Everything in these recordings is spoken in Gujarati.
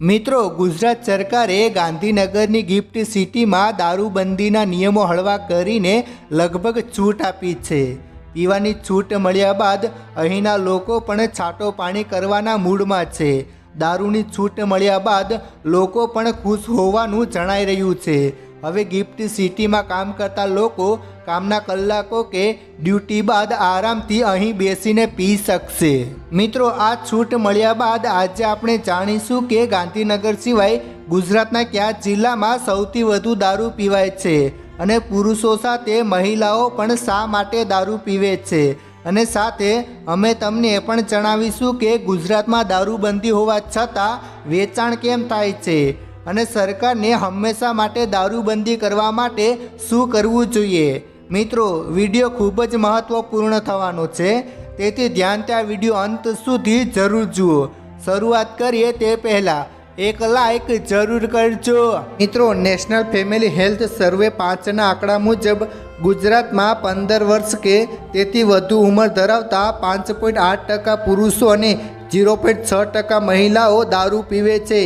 મિત્રો, ગુજરાત સરકારે ગાંધીનગરની ગિફ્ટ સિટીમાં દારૂબંધીના નિયમો હળવા કરીને લગભગ છૂટ આપી છે. પીવાની છૂટ મળ્યા બાદ અહીંના લોકો પણ છાંટો પાણી કરવાના મૂડમાં છે. દારૂની છૂટ મળ્યા બાદ લોકો પણ ખુશ હોવાનું જણાઈ રહ્યું છે. હવે ગિફ્ટ સિટીમાં કામ કરતા લોકો કામના કલાકો કે ડ્યુટી બાદ આરામથી અહીં બેસીને પી શકશે. મિત્રો, આ છૂટ મળ્યા બાદ આજે આપણે જાણીશું કે ગાંધીનગર સિવાય ગુજરાતના કયા જિલ્લામાં સૌથી વધુ દારૂ પીવાય છે અને પુરુષો સાથે મહિલાઓ પણ શા માટે દારૂ પીવે છે? અને સાથે અમે તમને એ પણ જણાવીશું કે ગુજરાતમાં દારૂબંધી હોવા છતાં વેચાણ કેમ થાય છે અને સરકારને હંમેશા માટે દારૂબંધી કરવા માટે શું કરવું જોઈએ? મિત્રો વીડિયો ખૂબ જ મહત્વપૂર્ણ થવાનો છે. તેથી ધ્યાનથી આ વીડિયો અંત સુધી જરૂર જુઓ. શરૂઆત કરીએ તે પહેલાં. એક લાઈક જરૂર કરજો. મિત્રો નેશનલ ફેમિલી હેલ્થ સર્વે પાંચના આંકડા મુજબ, ગુજરાતમાં પંદર વર્ષ કે તેથી વધુ ઉંમર ધરાવતા પાંચ પોઈન્ટ આઠ ટકા પુરુષો અને ઝીરો પોઈન્ટ છ ટકા મહિલાઓ દારૂ પીવે છે.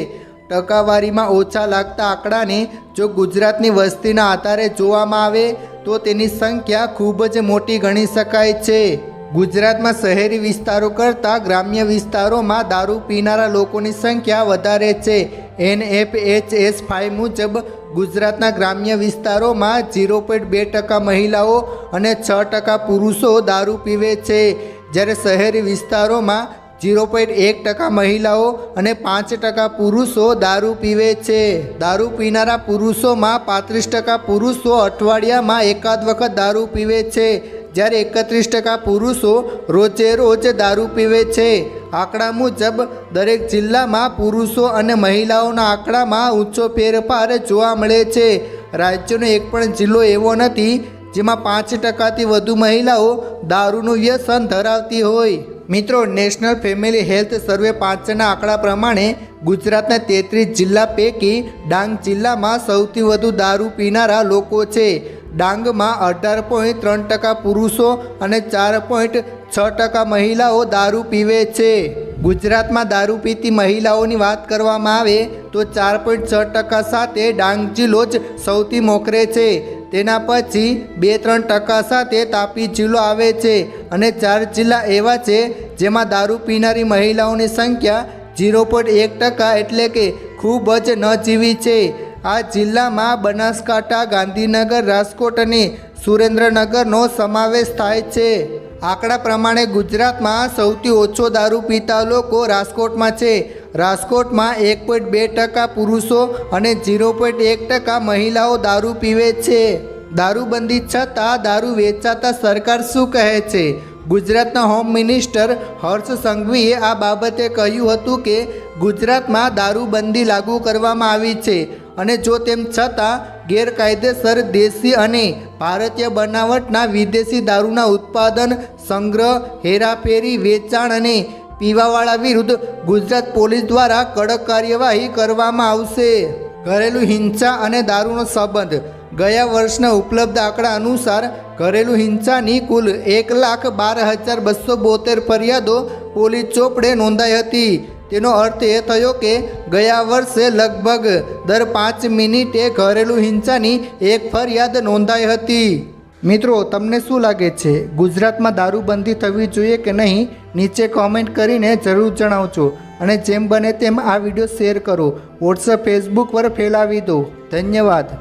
ટકાવારીમાં ઓછા લાગતા આંકડાને જો ગુજરાતની વસ્તીના આધારે જોવામાં આવે તો તેની સંખ્યા ખૂબ જ મોટી ગણી શકાય છે. ગુજરાતમાં શહેરી વિસ્તારો કરતાં ગ્રામ્ય વિસ્તારોમાં દારૂ પીનારા લોકોની સંખ્યા વધારે છે. N F H S five મુજબ ગુજરાતના ગ્રામ્ય વિસ્તારોમાં ઝીરો પોઈન્ટ બે ટકા મહિલાઓ અને છ ટકા પુરુષો દારૂ પીવે છે. જ્યારે શહેરી વિસ્તારોમાં ઝીરો પોઈન્ટ એક ટકા મહિલાઓ અને પાંચ ટકા પુરુષો દારૂ પીવે છે. દારૂ પીનારા પુરુષોમાં પાંત્રીસ ટકા પુરુષો અઠવાડિયામાં એકાદ વખત દારૂ પીવે છે. જ્યારે એકત્રીસ ટકા પુરુષો રોજે રોજ દારૂ પીવે છે. આંકડા મુજબ દરેક જિલ્લામાં પુરુષો અને મહિલાઓના આંકડામાં ઊંચો ફેરફાર જોવા મળે છે. રાજ્યનો એક પણ જિલ્લો એવો નથી જેમાં પાંચ ટકાથી વધુ મહિલાઓ દારૂનું વ્યસન ધરાવતી હોય. મિત્રો નેશનલ ફેમિલી હેલ્થ સર્વે પાંચના આંકડા પ્રમાણે ગુજરાતના તેત્રીસ જિલ્લા પૈકી ડાંગ જિલ્લામાં સૌથી વધુ દારૂ પીનારા લોકો છે. ડાંગમાં અઢાર પોઈન્ટ ત્રણ ટકા પુરુષો અને ચાર પોઈન્ટ છ ટકા મહિલાઓ દારૂ પીવે છે. ગુજરાતમાં દારૂ પીતી મહિલાઓની વાત કરવામાં આવે તો ચાર પોઈન્ટ છ ટકા સાથે ડાંગ જિલ્લો જ સૌથી મોખરે છે. તેના પછી બે ત્રણ ટકા સાથે તાપી જિલ્લો આવે છે અને ચાર જિલ્લા એવા છે જેમાં દારૂ પીનારી મહિલાઓની સંખ્યા ઝીરો પોઈન્ટ એક ટકા એટલે કે ખૂબ જ નજીવી છે. આ જિલ્લામાં બનાસકાંઠા, ગાંધીનગર, રાજકોટ અને સુરેન્દ્રનગરનો સમાવેશ થાય છે. આંકડા પ્રમાણે ગુજરાતમાં સૌથી ઓછો દારૂ પીતા લોકો રાજકોટમાં છે. રાજકોટમાં એક પોઈન્ટ બે ટકા પુરુષો અને ઝીરો પોઈન્ટ એક ટકા મહિલાઓ દારૂ પીવે છે. દારૂબંધી છતાં દારૂ વેચાતા સરકાર શું કહે છે? ગુજરાતના હોમ મિનિસ્ટર હર્ષ સંઘવીએ આ બાબતે કહ્યું હતું કે ગુજરાતમાં દારૂબંધી લાગુ કરવામાં આવી છે અને જો તેમ છતાં ગેરકાયદેસર દેશી અને ભારતીય બનાવટના વિદેશી દારૂના ઉત્પાદન, સંગ્રહ, હેરાફેરી, વેચાણ અને પીવાવાળા વિરુદ્ધ ગુજરાત પોલીસ દ્વારા કડક કાર્યવાહી કરવામાં આવશે. ઘરેલું હિંસા અને દારૂનો સંબંધ. ગયા વર્ષના ઉપલબ્ધ આંકડા અનુસાર ઘરેલું હિંસાની કુલ એક લાખ બાર હજાર બસો બોતેર ફરિયાદો પોલીસ ચોપડે નોંધાઈ હતી. તેનો અર્થ એ થયો કે ગયા વર્ષે લગભગ દર પાંચ મિનિટે ઘરેલું હિંસાની એક ફરિયાદ નોંધાઈ હતી. મિત્રો, તમને શું લાગે છે? ગુજરાતમાં દારૂબંધી થવી જોઈએ કે નહીં? નીચે કોમેન્ટ કરીને જરૂર જણાવજો અને જેમ બને તેમ આ વીડિયો શેર કરો. વોટ્સઅપ ફેસબુક પર ફેલાવી દો. ધન્યવાદ.